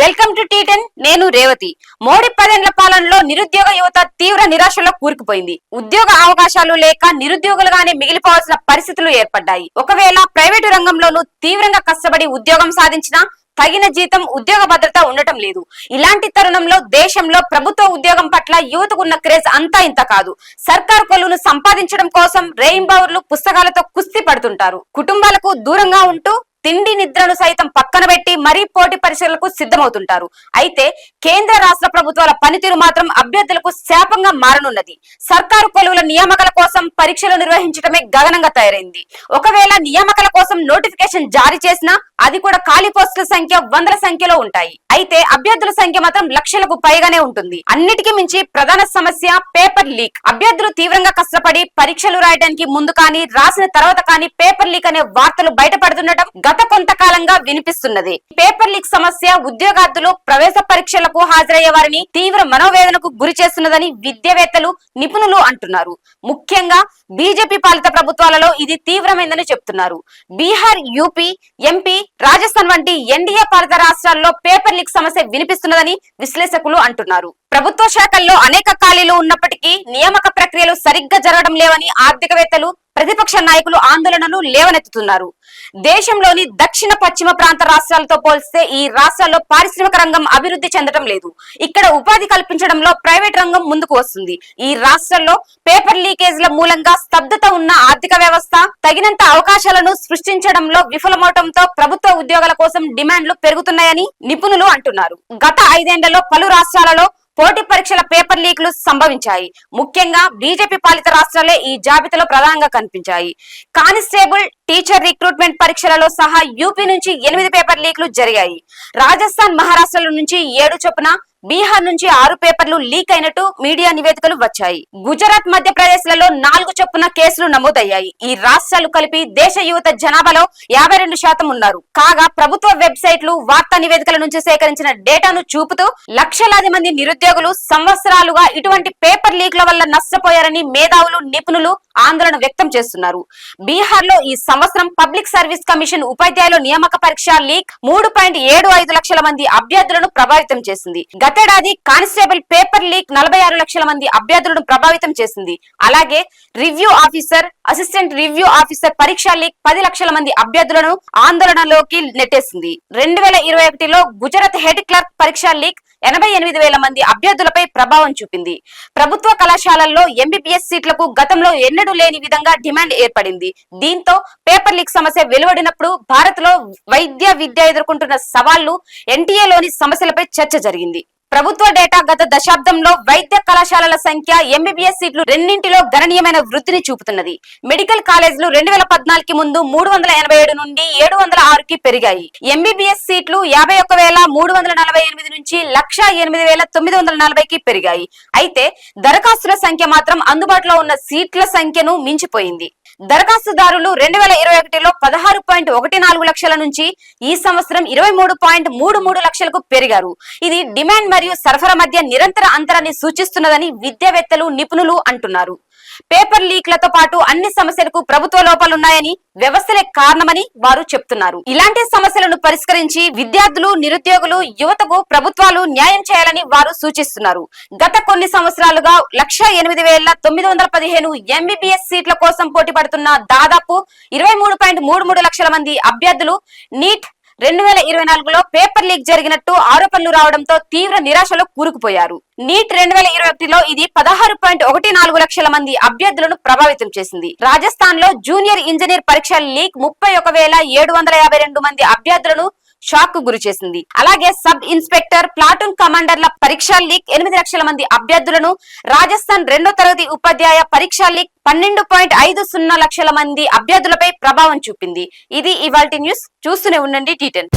Welcome to T10 నేను రేవతి. మోడీ పదేండ్ల పాలనలో నిరుద్యోగ యువత తీవ్ర నిరాశలో కూరుకుపోయింది. ఉద్యోగ అవకాశాలు లేక నిరుద్యోగులుగానే మిగిలిపోవాల్సిన పరిస్థితులు ఏర్పడ్డాయి. ఒకవేళ ప్రైవేటు రంగంలోనూ తీవ్రంగా కష్టపడి ఉద్యోగం సాధించినా తగిన జీతం ఉద్యోగ భద్రత ఉండటం లేదు. ఇలాంటి తరుణంలో దేశంలో ప్రభుత్వ ఉద్యోగం పట్ల యువతకున్న క్రేజ్ అంతా ఇంత కాదు. సర్కార్ కొలువును సంపాదించడం కోసం రెయిన్బౌర్లు పుస్తకాలతో కుస్తీ పడుతుంటారు. కుటుంబాలకు దూరంగా ఉంటూ తిండి నిద్రను సైతం పక్కన పెట్టి మరీ పోటీ పరీక్షలకు సిద్ధమవుతుంటారు. అయితే కేంద్ర రాష్ట్ర ప్రభుత్వాల పనితీరు మాత్రం అభ్యర్థులకు శాపంగా మారనున్నది. సర్కారు కొలువుల నియామకాల కోసం పరీక్షలు నిర్వహించడమే గగనంగా తయారైంది. ఒకవేళ నియామకాల కోసం నోటిఫికేషన్ జారీ చేసినా అది కూడా ఖాళీ పోస్టుల సంఖ్య వందల సంఖ్యలో ఉంటాయి. అయితే అభ్యర్థుల సంఖ్య మాత్రం లక్షలకు పైగానే ఉంటుంది. అన్నిటికీ మించి ప్రధాన సమస్య పేపర్ లీక్. అభ్యర్థులు తీవ్రంగా కష్టపడి పరీక్షలు రాయడానికి ముందు కానీ రాసిన తర్వాత కానీ పేపర్ లీక్ అనే వార్తలు బయటపడుతుండటం గత కొంతకాలంగా వినిపిస్తున్నది. పేపర్ లీక్ సమస్య ఉద్యోగార్థులు ప్రవేశ పరీక్షలకు హాజరయ్యే వారిని తీవ్ర మనోవేదనకు గురి చేస్తున్నదని విద్యావేత్తలు నిపుణులు అంటున్నారు. ముఖ్యంగా బీజేపీ పాలిత ప్రభుత్వాలలో ఇది తీవ్రమైందని చెప్తున్నారు. బీహార్ యూపీ ఎంపీ రాజస్థాన్ వంటి ఎన్డీఏ పాలిత రాష్ట్రాల్లో పేపర్ లీక్ సమస్య వినిపిస్తున్నదని విశ్లేషకులు అంటున్నారు. ప్రభుత్వ శాఖల్లో అనేక ఖాళీలు ఉన్నప్పటికీ నియామక ప్రక్రియలు సరిగ్గా జరగడం లేవని ఆర్థికవేత్తలు ప్రతిపక్ష నాయకులు ఆందోళనలు లేవనెత్తుతున్నారు. దేశంలోని దక్షిణ పశ్చిమ ప్రాంత రాష్ట్రాలతో పోలిస్తే ఈ రాష్ట్రాల్లో పారిశ్రామిక రంగం అభివృద్ధి చెందడం లేదు. ఇక్కడ ఉపాధి కల్పించడంలో ప్రైవేట్ రంగం ముందుకు వస్తుంది. ఈ రాష్ట్రాల్లో పేపర్ లీకేజ్ల మూలంగా స్తబ్దత ఉన్న ఆర్థిక వ్యవస్థ తగినంత అవకాశాలను సృష్టించడంలో విఫలమవటంతో ప్రభుత్వ ఉద్యోగాల కోసం డిమాండ్లు పెరుగుతున్నాయని నిపుణులు అంటున్నారు. గత ఐదేళ్ళలో పలు రాష్ట్రాలలో పోటీ పరీక్షల పేపర్ లీక్లు సంభవించాయి. ముఖ్యంగా బీజేపీ పాలిత రాష్ట్రాలే ఈ జాబితాలో ప్రధానంగా కనిపించాయి. కానిస్టేబుల్ టీచర్ రిక్రూట్మెంట్ పరీక్షలలో సహా యూపీ నుంచి ఎనిమిది పేపర్ లీక్లు జరిగాయి. రాజస్థాన్ మహారాష్ట్రల నుంచి ఏడు చొప్పున బీహార్ నుంచి ఆరు పేపర్లు లీక్ అయినట్టు మీడియా నివేదికలు వచ్చాయి. గుజరాత్ మధ్యప్రదేశ్లలో నాలుగు చొప్పున కేసులు నమోదయ్యాయి. ఈ రాష్ట్రాలు కలిపి దేశ యువత జనాభాలో యాభై రెండు శాతం ఉన్నారు. కాగా ప్రభుత్వ వెబ్సైట్లు వార్తా నివేదికల నుంచి సేకరించిన డేటాను చూపుతూ లక్షలాది మంది నిరుద్యోగులు సంవత్సరాలుగా ఇటువంటి పేపర్ లీక్ల వల్ల నష్టపోయారని మేధావులు నిపుణులు ఆందోళన వ్యక్తం చేస్తున్నారు. బీహార్లో ఈ సంవత్సరం పబ్లిక్ సర్వీస్ కమిషన్ ఉపాధ్యాయుల నియామక పరీక్ష లీక్ మూడు పాయింట్ ఏడు ఐదు లక్షల మంది అభ్యర్థులను ప్రభావితం చేసింది. గతేడాది కానిస్టేబుల్ పేపర్ లీక్ నలభై ఆరు లక్షల మంది అభ్యర్థులను ప్రభావితం చేసింది. అలాగే review officer assistant review officer పరీక్ష లీక్ పది లక్షల మంది అభ్యర్థులను ఆందోళనలోకి నెట్టేసింది. రెండు వేల ఇరవై ఒకటిలో గుజరాత్ హెడ్ క్లర్క్ పరీక్ష లీక్ ఎనభై ఎనిమిది వేల మంది అభ్యర్థులపై ప్రభావం చూపింది. ప్రభుత్వ కళాశాలల్లో ఎంబీబీఎస్ సీట్లకు గతంలో ఎన్నడూ లేని విధంగా డిమాండ్ ఏర్పడింది. దీంతో పేపర్ లీక్ సమస్య వెలువడినప్పుడు భారత్లో వైద్య విద్య ఎదుర్కొంటున్న సవాళ్ళు ఎన్టీఏలోని సమస్యలపై చర్చ జరిగింది. ప్రభుత్వ డేటా గత దశాబ్దంలో వైద్య కళాశాలల సంఖ్య ఎంబీబీఎస్ సీట్లు రెండింటిలో గణనీయమైన వృద్ధిని చూపుతున్నది. మెడికల్ కాలేజీలు రెండు వేల పద్నాలుగు ముందు మూడు వందల ఎనభై ఏడు నుండి ఏడు వందల ఆరుకి పెరిగాయి. ఎంబీబీఎస్ సీట్లు యాభై ఒక్క వేల మూడు వందల నలభై ఎనిమిది నుంచి లక్ష ఎనిమిది వేల తొమ్మిది వందల నలభైకి పెరిగాయి. అయితే దరఖాస్తుల సంఖ్య మాత్రం అందుబాటులో ఉన్న సీట్ల సంఖ్యను మించిపోయింది. దరఖాస్తుదారులు రెండు వేల ఇరవై ఒకటిలో పదహారు పాయింట్ ఒకటి నాలుగు లక్షల నుంచి ఈ సంవత్సరం ఇరవై మూడు పాయింట్ మూడు మూడు లక్షలకు పెరిగారు. ఇది డిమాండ్ మరియు సరఫరా మధ్య నిరంతర అంతరాన్ని సూచిస్తున్నదని విద్యావేత్తలు నిపుణులు అంటున్నారు. పేపర్ లీక్లతో పాటు అన్ని సమస్యలకు ప్రభుత్వ లోపాలున్నాయని వ్యవస్థలే కారణమని వారు చెప్తున్నారు. ఇలాంటి సమస్యలను పరిష్కరించి విద్యార్థులు నిరుద్యోగులు యువతకు ప్రభుత్వాలు న్యాయం చేయాలని వారు సూచిస్తున్నారు. గత కొన్ని సంవత్సరాలుగా లక్ష ఎనిమిది వేల తొమ్మిది వందల పదిహేను ఎంబీబీఎస్ సీట్ల కోసం పోటీ పడుతున్న దాదాపు ఇరవై మూడు పాయింట్ మూడు మూడు లక్షల మంది అభ్యర్థులు నీట్ రెండు వేల ఇరవై నాలుగులో పేపర్ లీక్ జరిగినట్టు ఆరోపణలు రావడంతో తీవ్ర నిరాశలో కూరుకుపోయారు. నీట్ రెండు వేల ఇరవై ఒకటిలో ఇది పదహారు పాయింట్ ఒకటి నాలుగు లక్షల మంది అభ్యర్థులను ప్రభావితం చేసింది. రాజస్థాన్లో జూనియర్ ఇంజనీర్ పరీక్ష లీక్ ముప్పై ఒక వేల ఏడు వందల యాభై రెండు మంది అభ్యర్థులను షాక్కు గురి చేసింది. అలాగే సబ్ ఇన్స్పెక్టర్ ప్లాటూన్ కమాండర్ల పరీక్ష లీక్ ఎనిమిది లక్షల మంది అభ్యర్థులను రాజస్థాన్ రెండో తరగతి ఉపాధ్యాయ పరీక్ష లీక్ పన్నెండు పాయింట్ ఐదు సున్నా లక్షల మంది అభ్యర్థులపై ప్రభావం చూపింది. ఇది ఇవాల్టి న్యూస్. చూస్తూనే ఉండండి టీటెన్